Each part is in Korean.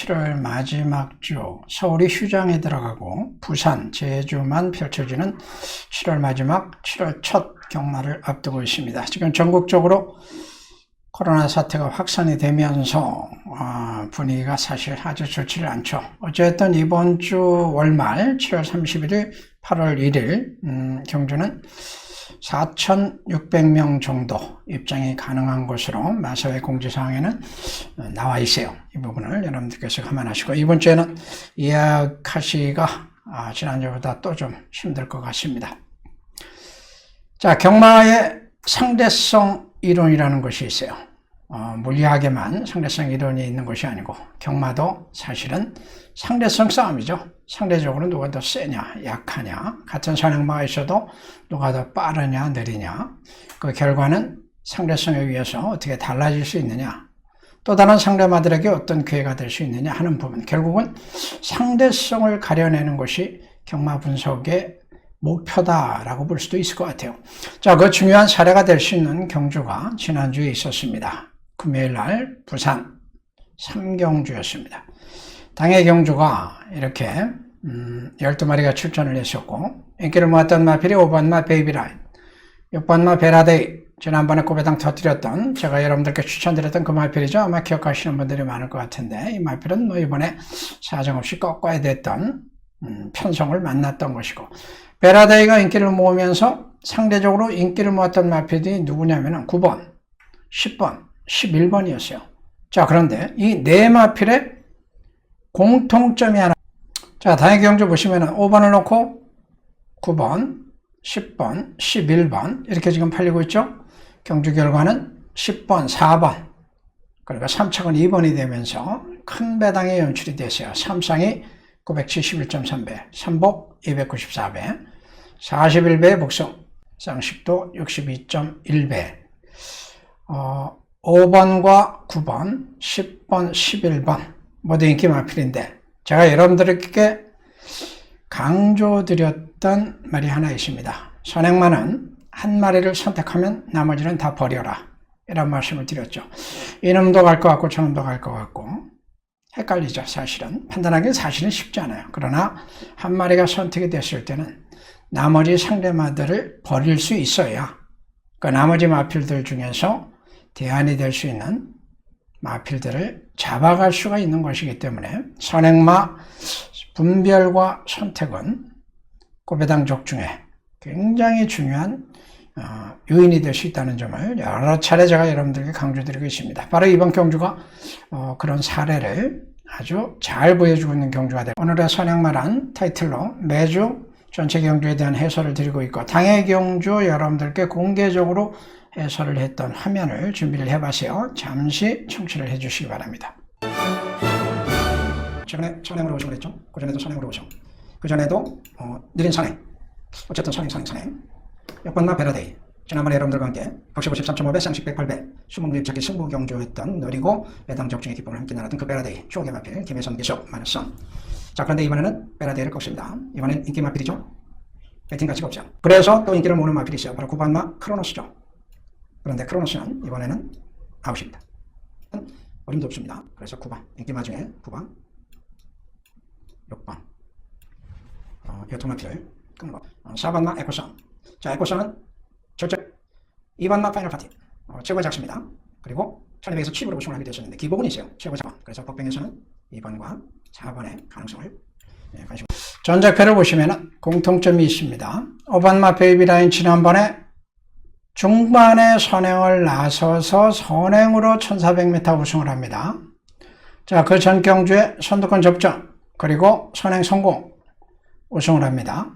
7월 마지막 주 서울이 휴장에 들어가고 부산, 제주만 펼쳐지는 7월 마지막 7월 첫 경마를 앞두고 있습니다. 지금 전국적으로 코로나 사태가 확산이 되면서 어, 분위기가 사실 아주 좋지를 않죠. 어쨌든 이번 주 월말 7월 31일, 8월 1일 음, 경주는 4,600명 정도 입장이 가능한 것으로 마사회 공지사항에는 나와 있어요. 이 부분을 여러분들께서 감안하시고 이번 주에는 예약하시기가 아, 지난주보다 또 좀 힘들 것 같습니다. 자, 경마의 상대성 이론이라는 것이 있어요. 어, 물리학에만 상대성 이론이 있는 것이 아니고 경마도 사실은 상대성 싸움이죠. 상대적으로 누가 더 세냐, 약하냐, 같은 선행마가 있어도 누가 더 빠르냐, 느리냐. 그 결과는 상대성에 의해서 어떻게 달라질 수 있느냐. 또 다른 상대마들에게 어떤 기회가 될 수 있느냐 하는 부분. 결국은 상대성을 가려내는 것이 경마 분석의 목표다라고 볼 수도 있을 것 같아요. 자, 그 중요한 사례가 될 수 있는 경주가 지난주에 있었습니다. 금요일 날 부산 삼경주였습니다. 당의 경주가 이렇게 음, 12마리가 출전을 했었고 인기를 모았던 마필이 5번마 베이비라인 6번마 베라데이 지난번에 꼬배당 터뜨렸던 제가 여러분들께 추천드렸던 그 마필이죠. 아마 기억하시는 분들이 많을 것 같은데 이 마필은 뭐 이번에 사정없이 꺾어야 됐던 음, 편성을 만났던 것이고 베라데이가 인기를 모으면서 상대적으로 인기를 모았던 마필이 누구냐면 9번, 10번, 11번이었어요. 자 그런데 이 네 마필의 공통점이 하나 자 다행 경주 보시면 5번을 놓고 9번, 10번, 11번 이렇게 지금 팔리고 있죠. 경주 결과는 10번, 4번 그리고 3착은 2번이 되면서 큰 배당이 연출이 됐어요. 3상이 971.3배, 3복 294배, 41배 복성, 쌍식도 62.1배, 어, 5번과 9번, 10번, 11번 모두 인기 마필인데 제가 여러분들에게 강조드렸던 말이 하나 있습니다. 선행만은 한 마리를 선택하면 나머지는 다 버려라. 이런 말씀을 드렸죠. 이놈도 갈 것 같고 저놈도 갈 것 같고 헷갈리죠 사실은. 판단하기는 사실은 쉽지 않아요. 그러나 한 마리가 선택이 됐을 때는 나머지 상대마들을 버릴 수 있어야 그 나머지 마필들 중에서 대안이 될 수 있는 마필들을 잡아갈 수가 있는 것이기 때문에 선행마 분별과 선택은 고배당족 중에 굉장히 중요한 어, 요인이 될 수 있다는 점을 여러 차례 제가 여러분들에게 강조드리고 있습니다. 바로 이번 경주가 어, 그런 사례를 아주 잘 보여주고 있는 경주가 되고 오늘의 선행마란 타이틀로 매주 전체 경주에 대한 해설을 드리고 있고 당의 경주 여러분들께 공개적으로 해설을 했던 화면을 준비를 해봤어요. 잠시 청취를 해주시기 바랍니다. 최근에 선행으로 오시고 그랬죠. 그 전에도 선행으로 오시고 그전에도 어, 느린 선행 어쨌든 선행 선행 선행 역번마 베라데이 지난번에 여러분들과 함께 격시 53.5배 쌍식 108배 수목립자기 승부 경주했던 느리고 배당 적중의 기쁨을 함께 나눴던 그 베라데이 추억의 마필 김혜선 기석 마누선 자 그런데 이번에는 베라데이를 꺾습니다. 이번엔 인기 마필이죠. 배팅 가치가 없죠. 그래서 또 인기를 모으는 마필이 있어요. 바로 9번마 크로노스죠. 그런데 크로노스는 이번에는 아웃입니다. 어림도 없습니다. 그래서 9번 인기 마 중에 9번 6번 어, 요토마피를 끊는 거 어, 4번마 에코선 자 에코선은 절제 2번마 파이널 파티 어, 최고의 작습니다. 그리고 1200에서 7으로 우승을 하게 되었는데 기복은 있어요. 최고 작원 그래서 법병에서는 2번과 4번의 가능성을 예, 관심 전작표를 보시면 공통점이 있습니다. 5번마 베이비라인 지난번에 중반에 선행을 나서서 선행으로 1400m 우승을 합니다. 자, 그 전 경주에 선두권 접전, 그리고 선행 성공, 우승을 합니다.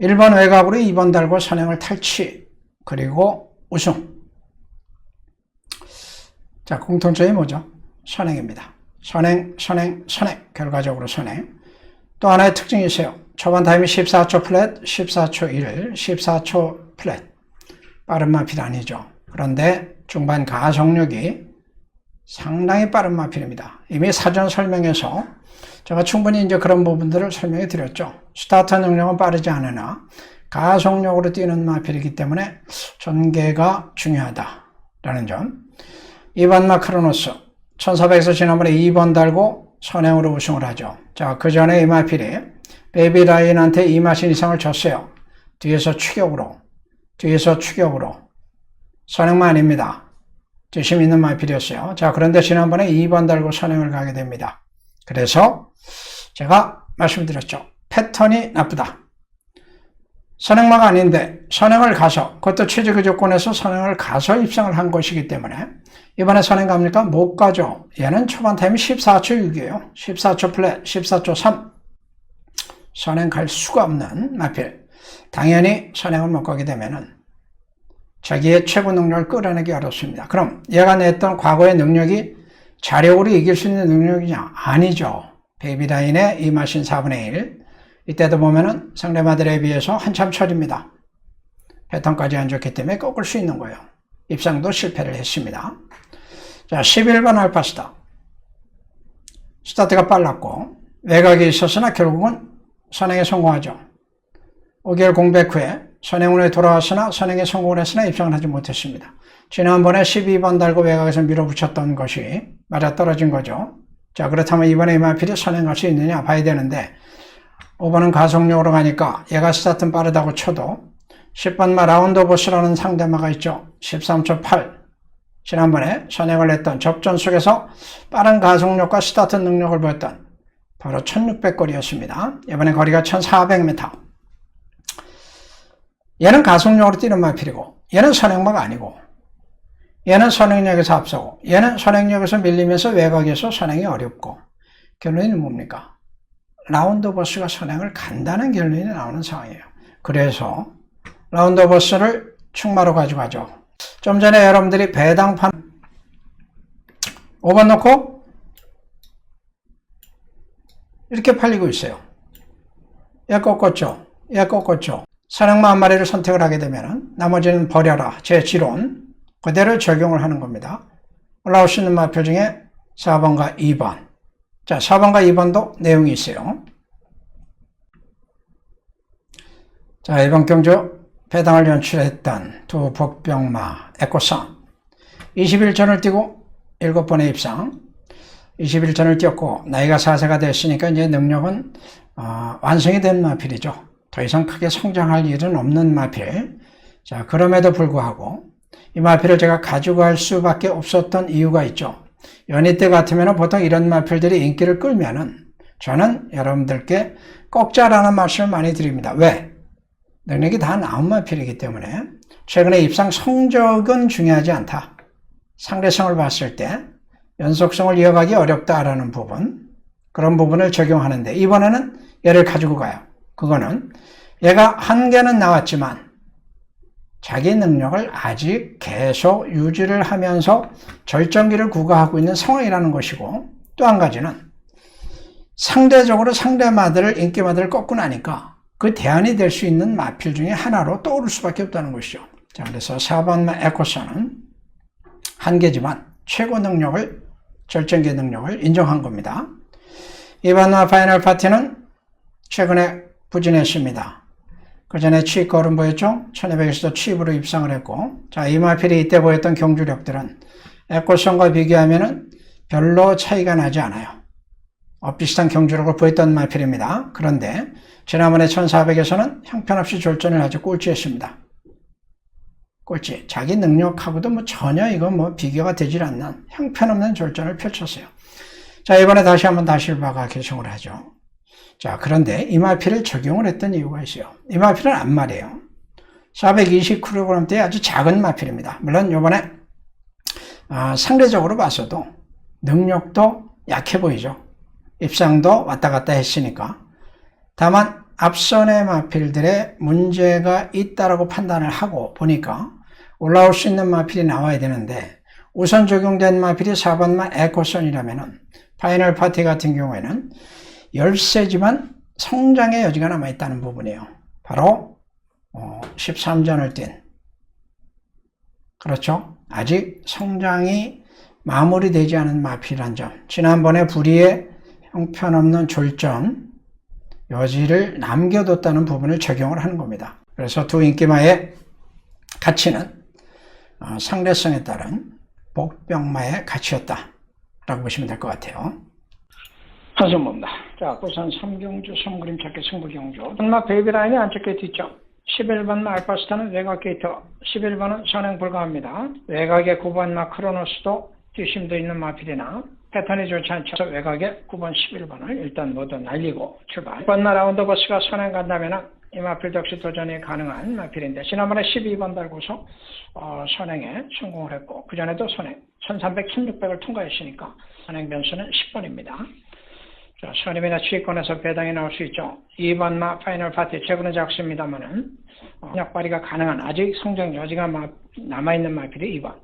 1번 외곽으로 2번 달고 선행을 탈취, 그리고 우승. 자, 공통점이 뭐죠? 선행입니다. 선행, 선행, 선행. 결과적으로 선행. 또 하나의 특징이 있어요. 초반 타임이 14초 플랫, 14초 1, 14초 플랫. 빠른 마필 아니죠. 그런데 중반 가속력이 상당히 빠른 마필입니다. 이미 사전 설명에서 제가 충분히 이제 그런 부분들을 설명해 드렸죠. 스타트 능력은 빠르지 않으나 가속력으로 뛰는 마필이기 때문에 전개가 중요하다라는 점. 2번 마크로노스 1400에서 지난번에 2번 달고 선행으로 우승을 하죠. 자, 그 전에 이마필이 베이비라인한테 2마신 이상을 졌어요. 뒤에서 추격으로, 뒤에서 추격으로. 선행만 아닙니다. 재심 있는 마필이었어요. 자, 그런데 지난번에 2번 달고 선행을 가게 됩니다. 그래서 제가 말씀드렸죠. 패턴이 나쁘다. 선행마가 아닌데 선행을 가서 그것도 최적의 조건에서 선행을 가서 입상을 한 것이기 때문에 이번에 선행 갑니까? 못 가죠. 얘는 초반 타임이 14초 6이에요. 14초 플랫, 14초 3. 선행 갈 수가 없는 마필. 당연히 선행을 못 가게 되면은 자기의 최고 능력을 끌어내기 어렵습니다. 그럼 얘가 냈던 과거의 능력이 자력으로 이길 수 있는 능력이냐? 아니죠. 베이비라인의 이 마신 4분의 1. 이때도 보면은 상대마들에 비해서 한참 처집니다. 패턴까지 안 좋기 때문에 꺾을 수 있는 거예요. 입상도 실패를 했습니다. 자, 11번 알파 스타. 스타트가 빨랐고, 외곽에 있었으나 결국은 선행에 성공하죠. 5개월 공백 후에 선행운에 돌아왔으나 선행에 성공을 했으나 입상을 하지 못했습니다. 지난번에 12번 달고 외곽에서 밀어붙였던 것이 맞아떨어진 거죠. 자, 그렇다면 이번에 이마필이 선행할 수 있느냐 봐야 되는데, 5번은 가속력으로 가니까 얘가 스타트는 빠르다고 쳐도 10번마 라운드 보스라는 상대마가 있죠. 13초 8. 지난번에 선행을 했던 접전 속에서 빠른 가속력과 스타트 능력을 보였던 바로 1600거리였습니다. 이번에 거리가 1400m. 얘는 가속력으로 뛰는 마필이고 얘는 선행마가 아니고 얘는 선행력에서 앞서고 얘는 선행력에서 밀리면서 외곽에서 선행이 어렵고 결론이 뭡니까? 라운드 버스가 선행을 간다는 결론이 나오는 상황이에요. 그래서 라운드 버스를 충마로 가져가죠. 좀 전에 여러분들이 배당판 5번 놓고 이렇게 팔리고 있어요. 얘 꺾었죠. 얘 꺾었죠. 선행마 한 마리를 선택을 하게 되면 나머지는 버려라. 제 지론 그대로 적용을 하는 겁니다. 올라올 수 있는 마표 중에 4번과 2번. 자, 4번과 2번도 내용이 있어요. 자, 이번 경주 배당을 연출했던 두 복병마 에코선 21전을 뛰고 7번의 입상 21전을 뛰었고 나이가 4세가 됐으니까 이제 능력은 어, 완성이 된 마필이죠. 더 이상 크게 성장할 일은 없는 마필. 자, 그럼에도 불구하고 이 마필을 제가 가져갈 수밖에 없었던 이유가 있죠. 연희 때 같으면 보통 이런 마필들이 인기를 끌면은 저는 여러분들께 꼭자라는 말씀을 많이 드립니다. 왜? 능력이 다 나온 마필이기 때문에 최근에 입상 성적은 중요하지 않다. 상대성을 봤을 때 연속성을 이어가기 어렵다라는 부분 그런 부분을 적용하는데 이번에는 얘를 가지고 가요. 그거는 얘가 한 개는 나왔지만 자기 능력을 아직 계속 유지를 하면서 절정기를 구가하고 있는 상황이라는 것이고 또 한 가지는 상대적으로 상대마들을 인기마들을 꺾고 나니까 그 대안이 될 수 있는 마필 중에 하나로 떠오를 수밖에 없다는 것이죠. 자, 그래서 4번 에코선은 한 개지만 최고 능력을 절정기 능력을 인정한 겁니다. 2번 파이널 파티는 최근에 부진했습니다. 그 전에 취입 걸음 보였죠? 1200에서도 취입으로 입상을 했고, 자, 이마필이 이때 보였던 경주력들은 에코선과 비교하면 별로 차이가 나지 않아요. 어, 비슷한 경주력을 보였던 마필입니다. 그런데 지난번에 1400에서는 형편없이 졸전을 아주 꼴찌했습니다. 꼴찌. 자기 능력하고도 뭐 전혀 이건 뭐 비교가 되질 않는 형편없는 졸전을 펼쳤어요. 자, 이번에 다시 한번 다실바가 결정을 하죠. 자, 그런데 이마피를 적용을 했던 이유가 있어요. 이마필은 안말이에요. 420kg대 아주 작은 마필입니다. 물론 요번에 아, 상대적으로 봐서도 능력도 약해 보이죠. 입상도 왔다 갔다 했으니까. 다만 앞선의 마필들의 문제가 있다라고 판단을 하고 보니까 올라올 수 있는 마필이 나와야 되는데 우선 적용된 마필이 4번만 에코선이라면 파이널 파티 같은 경우에는 열세지만 성장의 여지가 남아있다는 부분이에요. 바로 13전을 어, 뛴 그렇죠? 아직 성장이 마무리되지 않은 마필한 점 지난번에 불의의 형편없는 졸전 여지를 남겨뒀다는 부분을 적용을 하는 겁니다. 그래서 두 인기마의 가치는 어, 상대성에 따른 복병마의 가치였다. 라고 보시면 될 것 같아요. 한성모입니다. 자, 부산 삼경주 섬그림 찾기 승부경주. 엄마 베이비라인이 안쪽에 뒤쪽. 11번마 알파스타는 외곽 게이트. 11번은 선행 불가합니다. 외곽에 9번 마 크로노스도 뒷심도 있는 마필이나 패턴이 좋지 않죠. 외곽에 9번, 11번을 일단 모두 날리고 출발. 1번마 라운드 버스가 선행 간다면 이 마필 역시 도전이 가능한 마필인데 지난번에 12번 달고서 어, 선행에 성공을 했고 그 전에도 선행 1300, 1600을 통과했으니까 선행 변수는 10번입니다. 자, 선임이나 취권에서 배당이 나올 수 있죠. 2번 마 파이널 파티 최근은 작습니다만은 어, 약발이가 가능한 아직 성적 여지가 마- 남아있는 마필이 2번.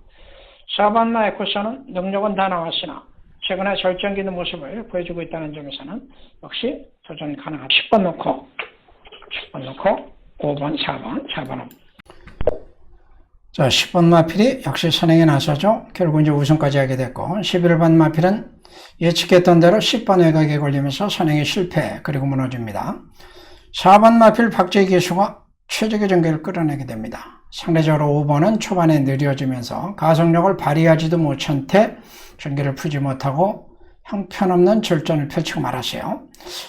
4번 마 에코스는 능력은 다 나왔으나 최근에 절정기 있는 모습을 보여주고 있다는 점에서는 역시 도전 가능한 10번 놓고 10번 놓고 5번, 4번, 4번은 자, 10번 마필이 역시 선행에 나서죠. 결국 이제 우승까지 하게 됐고, 11번 마필은 예측했던 대로 10번 외곽에 걸리면서 선행에 실패, 그리고 무너집니다. 4번 마필 박재희 기수가 최적의 전개를 끌어내게 됩니다. 상대적으로 5번은 초반에 느려지면서 가속력을 발휘하지도 못한 채 전개를 풀지 못하고 형편없는 절전을 펼치고 말았어요.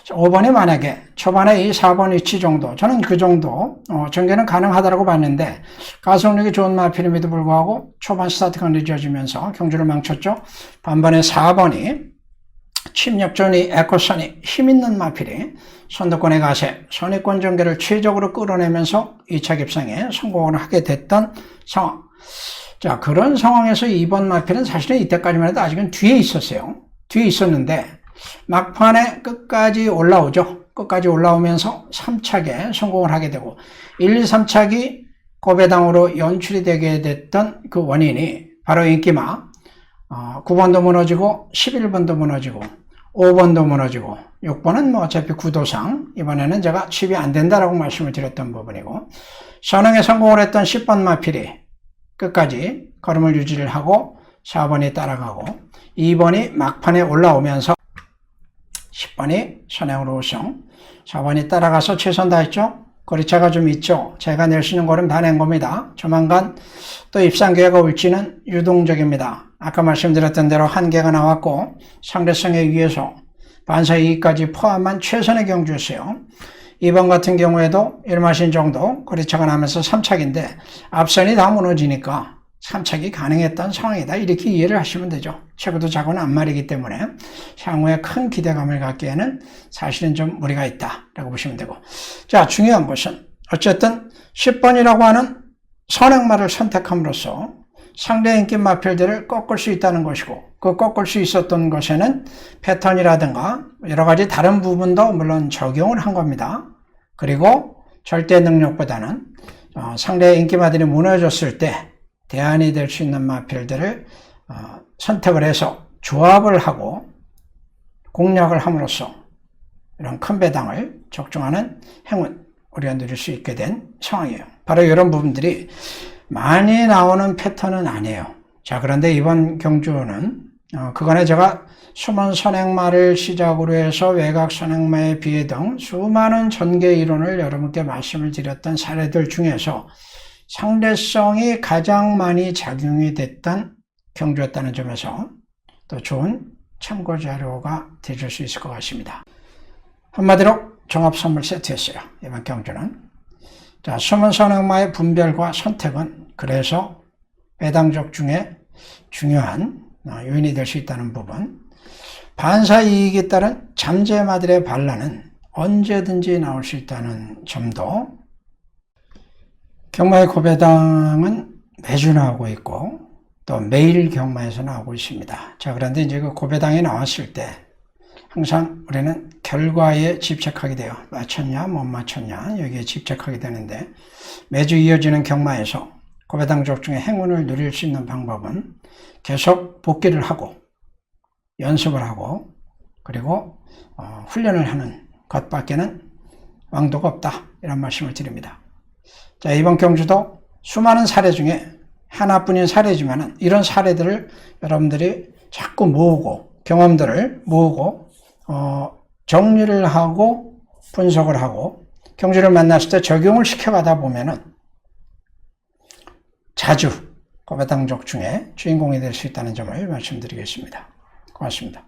5번이 만약에 초반에 이 4번 위치 정도, 저는 그 정도 어, 전개는 가능하다고 봤는데 가속력이 좋은 마필임에도 불구하고 초반 스타트가 늦어지면서 경주를 망쳤죠. 반반에 4번이 침략전이 에코선이 힘있는 마필이 선두권에 가세 선의권 전개를 최적으로 끌어내면서 2차 깁상에 성공을 하게 됐던 상황. 자, 그런 상황에서 2번 마필은 사실은 이때까지만 해도 아직은 뒤에 있었어요. 뒤에 있었는데 막판에 끝까지 올라오죠. 끝까지 올라오면서 3착에 성공을 하게 되고 1, 2, 3착이 고배당으로 연출이 되게 됐던 그 원인이 바로 인기마 어, 9번도 무너지고 11번도 무너지고 5번도 무너지고 6번은 뭐 어차피 구도상 이번에는 제가 칩이 안 된다라고 말씀을 드렸던 부분이고 선행에 성공을 했던 10번 마필이 끝까지 걸음을 유지를 하고 4번이 따라가고 2번이 막판에 올라오면서 10번이 선행으로 우승. 4번이 따라가서 최선 다했죠? 거리차가 좀 있죠? 제가 낼 수 있는 걸음 다 낸 겁니다. 조만간 또 입상 기회가 올지는 유동적입니다. 아까 말씀드렸던 대로 한계가 나왔고 상대성에 의해서 반사 이익까지 포함한 최선의 경주였어요. 이번 같은 경우에도 1마신 정도 거리차가 나면서 3착인데 앞선이 다 무너지니까 3착이 가능했던 상황이다. 이렇게 이해를 하시면 되죠. 최고도 작은 앞말이기 때문에 향후에 큰 기대감을 갖기에는 사실은 좀 무리가 있다. 라고 보시면 되고. 자, 중요한 것은 어쨌든 10번이라고 하는 선행말을 선택함으로써 상대 인기 마필들을 꺾을 수 있다는 것이고 그 꺾을 수 있었던 것에는 패턴이라든가 여러 가지 다른 부분도 물론 적용을 한 겁니다. 그리고 절대 능력보다는 어, 상대 인기마들이 무너졌을 때 대안이 될 수 있는 마필들을 어, 선택을 해서 조합을 하고 공략을 함으로써 이런 큰 배당을 적중하는 행운 우리가 누릴 수 있게 된 상황이에요. 바로 이런 부분들이 많이 나오는 패턴은 아니에요. 자, 그런데 이번 경주는, 어, 그간에 제가 수만 선행마를 시작으로 해서 외곽 선행마의 비해 등 수많은 전개 이론을 여러분께 말씀을 드렸던 사례들 중에서 상대성이 가장 많이 작용이 됐던 경주였다는 점에서 또 좋은 참고 자료가 되실 수 있을 것 같습니다. 한마디로 종합 선물 세트였어요. 이번 경주는. 자, 숨은 선행마의 분별과 선택은 그래서 배당적 중에 중요한 어, 요인이 될 수 있다는 부분. 반사 이익에 따른 잠재마들의 반란은 언제든지 나올 수 있다는 점도 경마의 고배당은 매주 나오고 있고 또 매일 경마에서 나오고 있습니다. 자, 그런데 이제 그 고배당이 나왔을 때 항상 우리는 결과에 집착하게 돼요. 맞췄냐, 못 맞췄냐, 여기에 집착하게 되는데, 매주 이어지는 경마에서 고배당 족 중에 행운을 누릴 수 있는 방법은 계속 복귀를 하고, 연습을 하고, 그리고 어, 훈련을 하는 것밖에는 왕도가 없다. 이런 말씀을 드립니다. 자, 이번 경주도 수많은 사례 중에 하나뿐인 사례지만 이런 사례들을 여러분들이 자꾸 모으고 경험들을 모으고 어, 정리를 하고 분석을 하고 경주를 만났을 때 적용을 시켜가다 보면은 자주 꼬마당족 중에 주인공이 될 수 있다는 점을 말씀드리겠습니다. 고맙습니다.